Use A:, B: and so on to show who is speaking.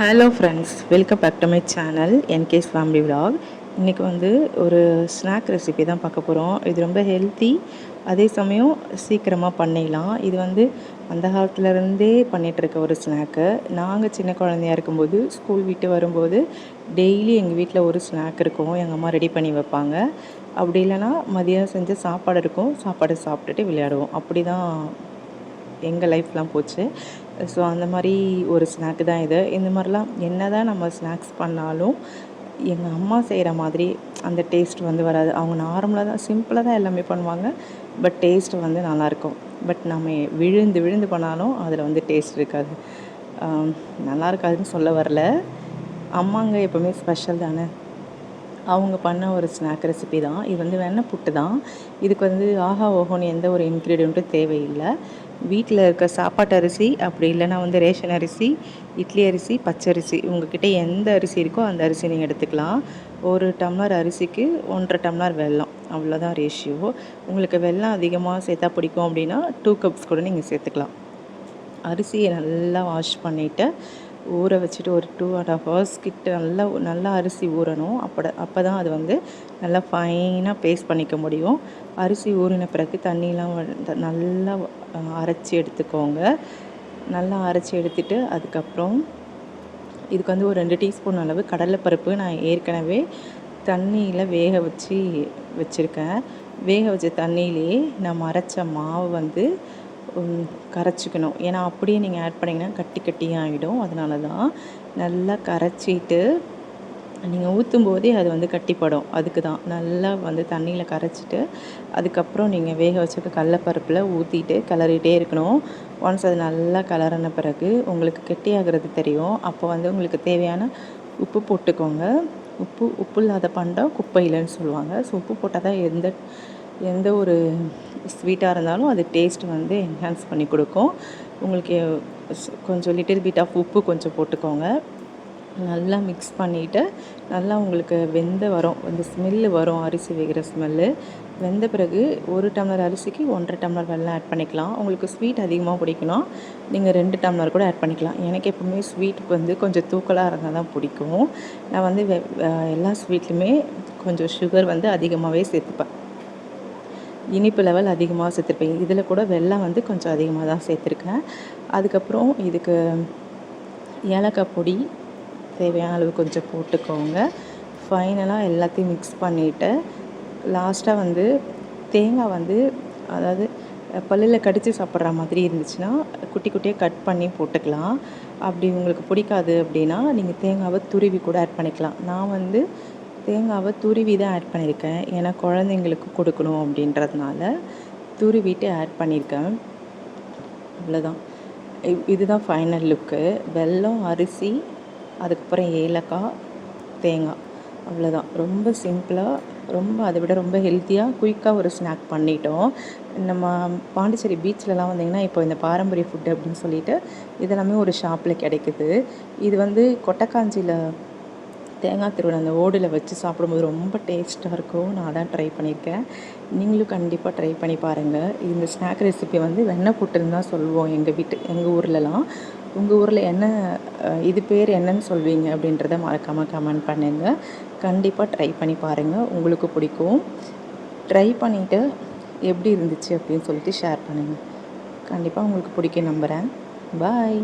A: Hello friends welcome back to my channel என்கேஸ் family vlog இன்றைக்கி வந்து ஒரு ஸ்நாக் ரெசிபி தான் பார்க்க போகிறோம் இது ரொம்ப ஹெல்த்தி அதே சமயம் சீக்கிரமாக பண்ணிடலாம். இது வந்து அந்த காலத்துலேருந்தே பண்ணிகிட்ருக்க ஒரு ஸ்நாக்கு நாங்கள் சின்ன குழந்தையா இருக்கும்போது ஸ்கூல் விட்டு வரும்போது டெய்லி எங்கள் வீட்டில் ஒரு ஸ்நாக் இருக்கும். எங்கள் அம்மா ரெடி பண்ணி வைப்பாங்க. அப்படி இல்லைன்னா மதியம் செஞ்ச சாப்பாடு இருக்கும். சாப்பாடு சாப்பிட்டுட்டு விளையாடுவோம். அப்படி தான் எங்கள் லைஃப்லாம் போச்சு. ஸோ அந்த மாதிரி ஒரு ஸ்நாக்கு தான் இது. இந்த மாதிரிலாம் என்ன தான் நம்ம ஸ்நாக்ஸ் பண்ணாலும் எங்கள் அம்மா செய்கிற மாதிரி அந்த டேஸ்ட் வந்து வராது. அவங்க நார்மலாக தான் சிம்பிளாக தான் எல்லாமே பண்ணுவாங்க. பட் டேஸ்ட் வந்து நல்லாயிருக்கும். பட் நம்ம விழுந்து விழுந்து பண்ணாலும் அதில் வந்து டேஸ்ட் இருக்காது. நல்லா இருக்காதுன்னு சொல்ல வரல. அம்மாங்க எப்போவுமே ஸ்பெஷல் தானே. அவங்க பண்ண ஒரு ஸ்நாக் ரெசிபி தான். இது வந்து வெண்ணெய் புட்டு தான். இதுக்கு வந்து ஆஹா ஓஹோன்னு எந்த ஒரு இன்க்ரீடியண்ட்டும் தேவையில்லை. வீட்டில் இருக்க சாப்பாட்டு அரிசி அப்படி இல்லைனா வந்து ரேஷன் அரிசி இட்லி அரிசி பச்சரிசி உங்ககிட்ட எந்த அரிசி இருக்கோ அந்த அரிசி நீங்கள் எடுத்துக்கலாம். ஒரு டம்ளர் அரிசிக்கு ஒன்றரை டம்ளர் வெல்லம். அவ்வளோதான் ரேஷியோ உங்களுக்கு வெல்லம் அதிகமாக சேர்த்தா பிடிக்கும் அப்படின்னா டூ கப்ஸ் கூட நீங்கள் சேர்த்துக்கலாம். அரிசியை நல்லா வாஷ் பண்ணிவிட்டு ஊற வச்சுட்டு ஒரு டூ அண்ட் ஹாஃப் ஹவர்ஸ் கிட்ட நல்லா நல்லா அரிசி ஊறணும். அப்போ அப்போ தான் அது வந்து நல்லா ஃபைனாக பேஸ்ட் பண்ணிக்க முடியும். அரிசி ஊறின பிறகு தண்ணியெலாம் நல்லா அரைச்சி எடுத்துக்கோங்க. நல்லா அரைச்சி எடுத்துட்டு அதுக்கப்புறம் இதுக்கு வந்து ஒரு ரெண்டு டீஸ்பூன் அளவு கடலைப்பருப்பு நான் ஏற்கனவே தண்ணியில் வேக வச்சு வச்சுருக்கேன். வேக வச்ச தண்ணியிலே நான் அரைச்ச மாவு வந்து கரைச்சிக்கணும். ஏன்னா அப்படியே நீங்கள் ஆட் பண்ணிங்கன்னா கட்டி கட்டியாக ஆகிடும் அதனால தான் நல்லா கரைச்சிட்டு நீங்கள் ஊற்றும் போதே அது வந்து கட்டிப்படும். அதுக்கு தான் நல்லா வந்து தண்ணியில் கரைச்சிட்டு அதுக்கப்புறம் நீங்கள் வேக வச்சுக்க கடலப்பருப்பில் ஊற்றிட்டு கிளறிட்டே இருக்கணும். ஒன்ஸ் அது நல்லா கலரின பிறகு உங்களுக்கு கெட்டியாகிறது தெரியும். அப்போ வந்து உங்களுக்கு தேவையான உப்பு போட்டுக்கோங்க. உப்பு உப்பு இல்லாத பண்டம் குப்பையிலன்னு சொல்லுவாங்க. ஸோ உப்பு போட்டால் தான் எந்த எந்த ஒரு ஸ்வீட்டாக இருந்தாலும் அது டேஸ்ட் வந்து என்ஹான்ஸ் பண்ணி கொடுக்கும். உங்களுக்கு கொஞ்சம் லிட்டில் பிட் ஆஃப் உப்பு கொஞ்சம் போட்டுக்கோங்க. நல்லா மிக்ஸ் பண்ணிவிட்டு நல்லா உங்களுக்கு வெந்த வரும். அந்த ஸ்மெல்லு வரும் அரிசி வேகிற ஸ்மெல்லு வெந்த பிறகு ஒரு டம்ளர் அரிசிக்கு ஒன்றரை டம்ளர் வெள்ளம் ஆட் பண்ணிக்கலாம். உங்களுக்கு ஸ்வீட் அதிகமாக பிடிக்கணும். நீங்கள் ரெண்டு டம்ளர் கூட ஆட் பண்ணிக்கலாம். எனக்கு எப்பவுமே ஸ்வீட் வந்து கொஞ்சம் தூக்கலாக இருந்தால் தான் பிடிக்கும். நான் வந்து எல்லா ஸ்வீட்லையுமே கொஞ்சம் சுகர் வந்து அதிகமாகவே சேர்த்துப்பேன். இனிப்பு லெவல் அதிகமாக சேர்த்துருப்பேன். இதில் கூட வெள்ளம் வந்து கொஞ்சம் அதிகமாக தான் சேர்த்துருக்கேன். அதுக்கப்புறம் இதுக்கு ஏலக்காய் பொடி தேவையான அளவு கொஞ்சம் போட்டுக்கோங்க. ஃபைனலாக எல்லாத்தையும் மிக்ஸ் பண்ணிவிட்டு லாஸ்ட்டாக வந்து தேங்காய் வந்து அதாவது பல்லில் கடித்து சாப்பிட்ற மாதிரி இருந்துச்சுன்னா குட்டி குட்டியாக கட் பண்ணி போட்டுக்கலாம். அப்படி உங்களுக்கு பிடிக்காது அப்படின்னா நீங்கள் தேங்காவை துருவி கூட ஆட் பண்ணிக்கலாம். நான் வந்து தேங்காவை துருவி தான் ஆட் பண்ணியிருக்கேன். ஏன்னா குழந்தைங்களுக்கு கொடுக்கணும் அப்படின்றதுனால துருவிட்டு ஆட் பண்ணியிருக்கேன். அவ்வளோதான் இதுதான் ஃபைனல் லுக்கு வெல்லம் அரிசி அதுக்கப்புறம் ஏலக்காய் தேங்காய். அவ்வளோதான் ரொம்ப சிம்பிளாக ரொம்ப அதை விட ரொம்ப ஹெல்த்தியாக குயிக்காக ஒரு ஸ்நாக் பண்ணிட்டோம். நம்ம பாண்டிச்சேரி பீச்லலாம் வந்திங்கன்னா இப்போ இந்த பாரம்பரிய ஃபுட்டு அப்படின்னு சொல்லிட்டு இதெல்லாமே ஒரு ஷாப்பில் கிடைக்குது. இது வந்து கொட்டக்காஞ்சியில் தேங்காய் திருவிழா அந்த ஓடில் வச்சு சாப்பிடும்போது ரொம்ப டேஸ்ட்டாக இருக்கும் நான் அதான் ட்ரை பண்ணியிருக்கேன். நீங்களும் கண்டிப்பாக ட்ரை பண்ணி பாருங்கள் இந்த ஸ்நாக் ரெசிபி வந்து வெண்ணெய் புட்டுன்னு தான் சொல்லுவோம் எங்கள் வீட்டு எங்கள் ஊர்லலாம். உங்கள் ஊரில் என்ன இது பேர் என்னன்னு சொல்வீங்க அப்படின்றத மறக்காமல் கமெண்ட் பண்ணுங்கள் கண்டிப்பாக ட்ரை பண்ணி பாருங்கள் உங்களுக்கு பிடிக்கும். ட்ரை பண்ணிவிட்டு எப்படி இருந்துச்சு அப்படின்னு சொல்லிட்டு ஷேர் பண்ணுங்கள் கண்டிப்பாக உங்களுக்கு பிடிக்கும் நம்புகிறேன் பாய்